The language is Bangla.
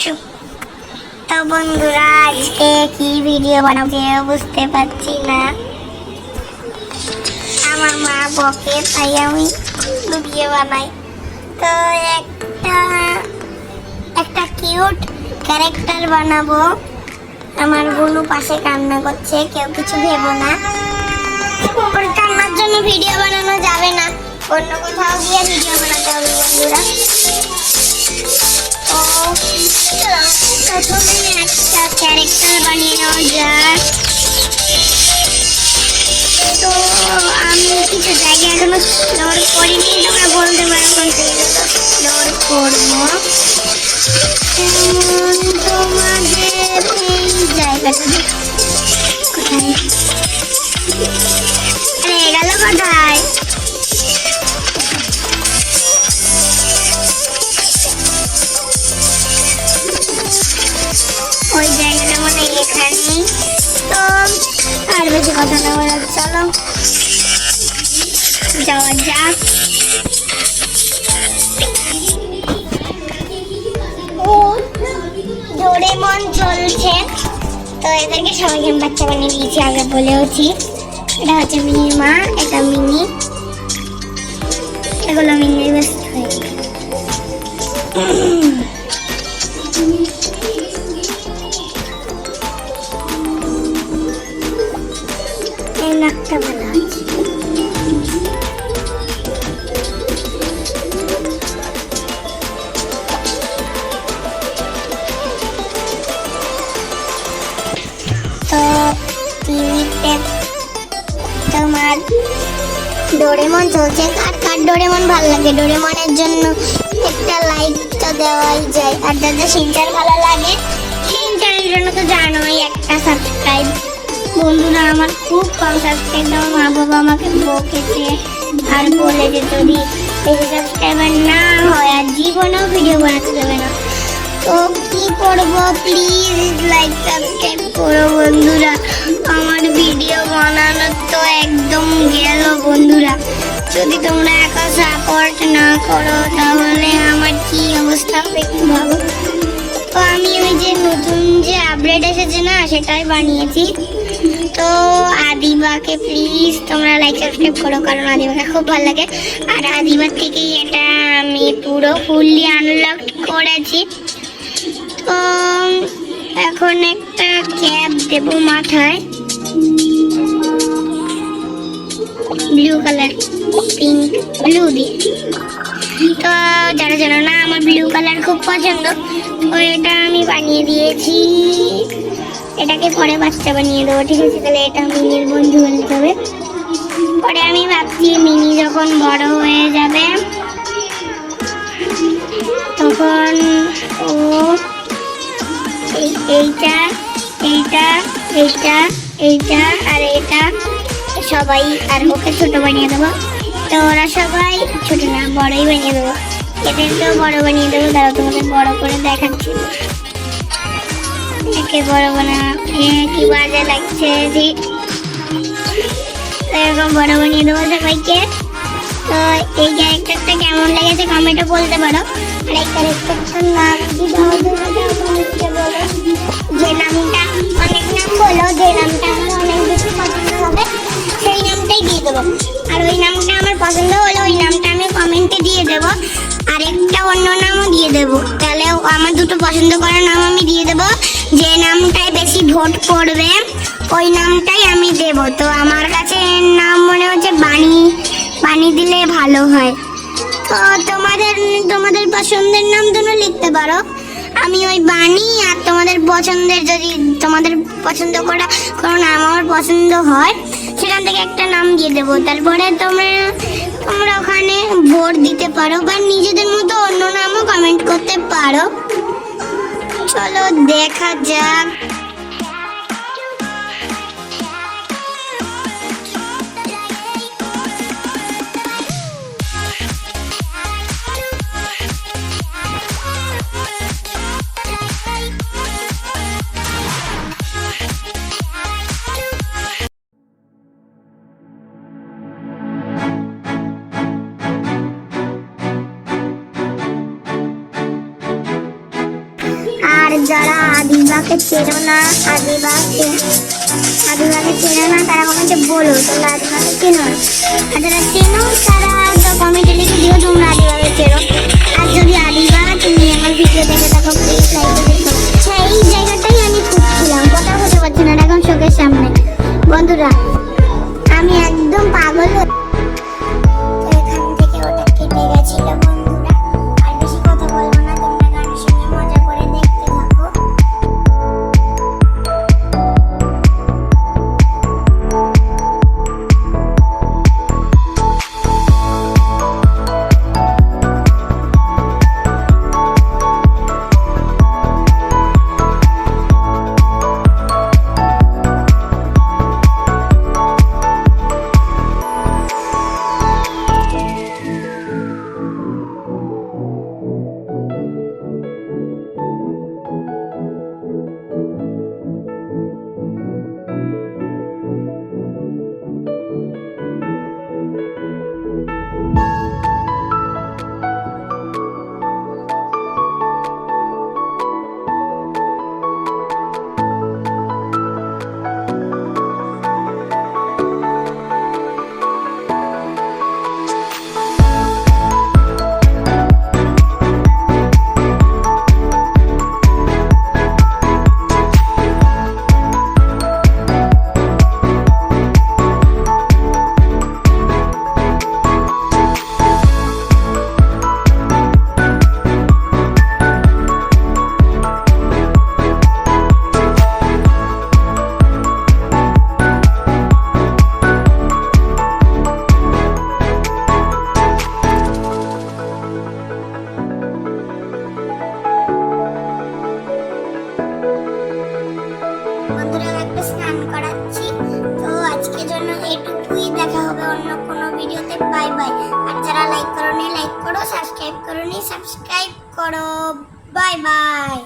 তো বন্ধুরা, আজকে কি ভিডিও বানাবে বুঝতে পারছি না। আমার মা বকে, তাই আমি ভিডিও বানাই। তো একটা একটা কিউট ক্যারেক্টার বানাবো। আমার বোনু পাশে কান্না করছে, কেউ কিছু ভেবো না। ওর কান্নার জন্য ভিডিও বানানো যাবে না। অন্য কোথাও গিয়ে ভিডিও বানাতে হবে, বন্ধুরা। প্রথমে একটা ক্যারেক্টার বানিয়ে নেওয়া যাক। তো আমি কিছু জায়গা এখনও লোড করিনি, তোমরা বলতে পারো কোন জায়গাটা করব। কথা না চলো। যাওয়া যাক। ডোরেমন চলছে। তো এদেরকে সবাইকে বাচ্চা বানিয়ে দিয়েছি, আগে বলেওছি এটা হচ্ছে মিনির মা, এটা মিনি। এগুলো মিনির বেস্ট হয়ে তো তোমার ডোরেমন চলছে। কার কার ডোরেমন ভালো লাগে? ডোরেমনের জন্য একটা লাইক তো দেওয়াই যায়। আর যাদের সিনচার ভালো লাগে, সিনচারের জন্য বন্ধুরা, আমার খুব কম সাবস্ক্রাইব আমার মা বাবা আমাকে বকেছে আর বলে যে যদি বেশি সাবস্ক্রাইবার না হয় আর জীবনেও ভিডিও বানাতে দেবে না। তো কি করব? প্লিজ লাইক সাবস্ক্রাইব করো বন্ধুরা। আমার ভিডিও বানানো তো একদম গেল বন্ধুরা। যদি তোমরা একা সাপোর্ট না করো, তাহলে আমার কি অবস্থা হবে ভাবো? তো আমি আপডেট এসেছে না, সেটাই বানিয়েছি। তো আদিবাকে প্লিজ তোমরা লাইক সাবস্ক্রাইব করো, কারণ আদিবাকে খুব ভালো লাগে। আর আদিবার থেকেই এটা আমি পুরো ফুললি আনলক করেছি। তো এখন একটা ক্যাপ দেব মাথায়। ব্লু কালার পিঙ্ক ব্লু দিয়ে। তো যারা জানো না, আমার ব্লু কালার খুব পছন্দ। তো এটা আমি বানিয়ে দিয়েছি। এটাকে পরে বাচ্চা বানিয়ে দেবো, ঠিক আছে? তাহলে এটা মিনির বন্ধু বলতে হবে। পরে আমি ভাবছি, মিনি যখন বড় হয়ে যাবে, তখন ও এইটা এইটা এইটা এইটা আর এটা সবাই আর ওকে ছোট বানিয়ে দেবো। তো ওরা সবাই ছোট না, বড়ই বানিয়ে দেবো। এদেরকেও বড় বানিয়ে দেবো তারা তোমাদের বড় করে দেখাচ্ছি। একে বড় বানা কি বাজে লাগছে এরকম বড় বানিয়ে দেবো সবাইকে। তো এই ক্যারেক্টারটা কেমন লেগেছে কমেন্টে বলতে পারো। আর এই ক্যারেক্টারটার নাম কি যে নামটা অনেক নাম বলো, যে নামটা আমার অনেক বেশি পছন্দ হবে, সেই নামটাই দিয়ে দেবো। আর ওই নামটা আমার পছন্দ হলে ওই নামটা আমি কমেন্টে দিয়ে দেবো। আর একটা অন্য নামও দিয়ে দেবো। তাহলে আমার দুটো পছন্দ করা নাম আমি দিয়ে দেবো। যে নামটায় বেশি ভোট পড়বে, ওই নামটাই আমি দেব। তো আমার কাছে এর নাম মনে হচ্ছে বাণী। বাণী দিলে ভালো হয়। তো তোমাদের তোমাদের পছন্দের নাম তোমরা লিখতে পারো। আমি ওই বাণী আর তোমাদের পছন্দের যদি তোমাদের পছন্দ করা কোনো নাম আমার পছন্দ হয়, সেখান থেকে একটা নাম দিয়ে দেবো। তারপরে তোমরা তোমরা ওখানে ভোট দিতে পারো বা নিজেদের মতো অন্য নামও কমেন্ট করতে পারো। চলো দেখা যাক। আর যারা আদিবাকে চেনো না, আদিবাকে আদিবাকে চেনো না, তারা কমেন্টে বলো, তোমরা আদিবাকে চেনো? না। আর যারা চেনো, তারা তো কমেন্টে লিখে দিও, তোমরা আদিবাকে চেনো। আর যদি আদিবা, তুমি আমার ভিডিও দেখে থাকো প্লিজ লাইক দেখো। সেই জায়গাটাই আমি খুঁজছিলাম কথা বলতে পারছি না এখন চোখের সামনে। বন্ধুরা দেখা হবে অন্য কোনো ভিডিওতে। Bye bye. আর যারা লাইক করোনি লাইক করো সাবস্ক্রাইব করোনি সাবস্ক্রাইব করো। Bye bye.